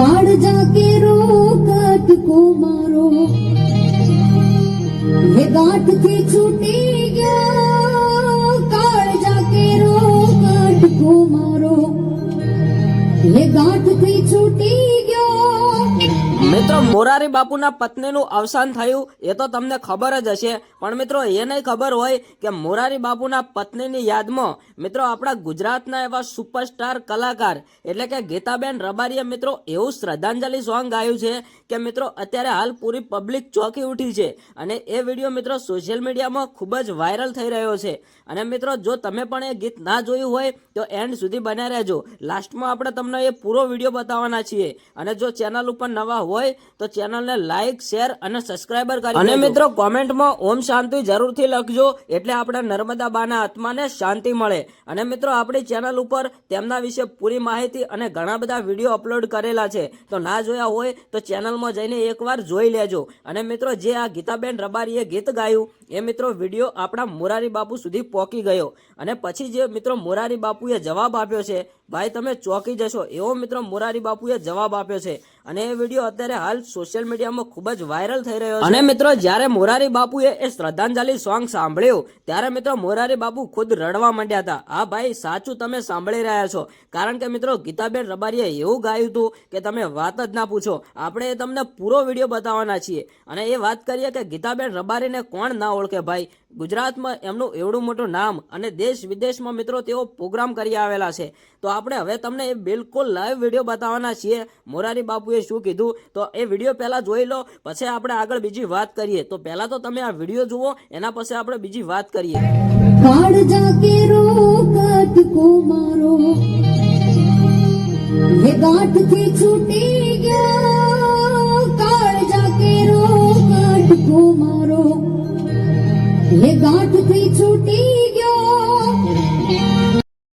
કાળ જાકે રો કો મારો એ ગાંઠથી છૂટી ગયો, કાળ જાકે રો કટકો મારો એ ગાંઠથી છૂટી ગયો મિત્રો, મોરારી બાપુના પત્નીનું અવસાન થયું, એ તો તમને ખબર જ હશે. પણ મિત્રો, એ નહીં ખબર હોય કે મોરારી બાપુના પત્નીની યાદમાં, મિત્રો, આપણા ગુજરાતના એવા સુપરસ્ટાર કલાકાર એટલે કે ગીતાબેન રબારીએ, મિત્રો, એવું શ્રદ્ધાંજલિ સોંગ ગાયું છે કે, મિત્રો, અત્યારે હાલ પૂરી પબ્લિક ચોંકી ઉઠી છે. અને એ વીડિયો, મિત્રો, સોશિયલ મીડિયામાં ખૂબ જ વાયરલ થઈ રહ્યો છે. અને, મિત્રો, જો તમે પણ એ ગીત ના જોયું હોય, તો એન્ડ સુધી બન્યા રહેજો. લાસ્ટમાં આપણે તમને એ પૂરો વીડિયો બતાવવાના છીએ. અને જો ચેનલ ઉપર નવા હોય તો ચેનલને લાઇક શેર અને સબસ્ક્રાઈબર કરી અને મિત્રો કોમેન્ટમાં ઓમ શાંતિ જરૂરથી લખજો એટલે આપણે નર્મદા બાના આત્માને શાંતિ મળે. અને મિત્રો આપણી ચેનલ ઉપર તેમના વિશે પૂરી માહિતી અને ઘણા બધા વીડિયો અપલોડ કરેલા છે. તો ના જોયા હોય તો ચેનલમાં જઈને એકવાર જોઈ લેજો. અને મિત્રો જે આ ગીતાબેન રબારીએ ગીત ગાયું એ મિત્રો વીડિયો આપણા મોરારી બાપુ સુધી પહોંચી ગયો. અને પછી જે મિત્રો મોરારી બાપુએ જવાબ આપ્યો છે ભાઈ તમે ચોંકી જશો. એવો મિત્રો મોરારી બાપુએ જવાબ આપ્યો છે. અને એ વીડિયો અત્યારે હાલ સોશિયલ મીડિયામાં ખૂબ જ વાયરલ થઈ રહ્યો છે. અને મિત્રો, જ્યારે મોરારી બાપુએ એ શ્રદ્ધાંજલિ સોંગ સાંભળ્યું, ત્યારે મિત્રો મોરારી બાપુ ખુદ રડવા માંડ્યા હતા. હા ભાઈ, સાચું તમે સાંભળી રહ્યા છો. કારણ કે મિત્રો, ગીતાબેન રબારીએ એવું ગાયું હતું કે તમે વાત જ ના પૂછો. આપણે તમને પૂરો વીડિયો બતાવવાના છીએ. અને એ વાત કરીએ કે ગીતાબેન રબારીને કોણ ના ઓળખે ભાઈ? ગુજરાતમાં એમનું એવડું મોટું નામ અને દેશ વિદેશમાં મિત્રો તેઓ પ્રોગ્રામ કરી આવેલા છે. તો આપણે હવે તમને એ બિલકુલ લાઈવ વીડિયો બતાવવાના છીએ. મોરારી બાપુએ લોકોએ શું કીધું? તો એ વીડિયો પહેલાં જોઈ લો, પછી આપણે આગળ બીજી વાત કરીએ. તો પહેલાં તો તમે આ વીડિયો જુઓ, એના પછી આપણે બીજી વાત કરીએ. ગાંઠથી છૂટી ગયો.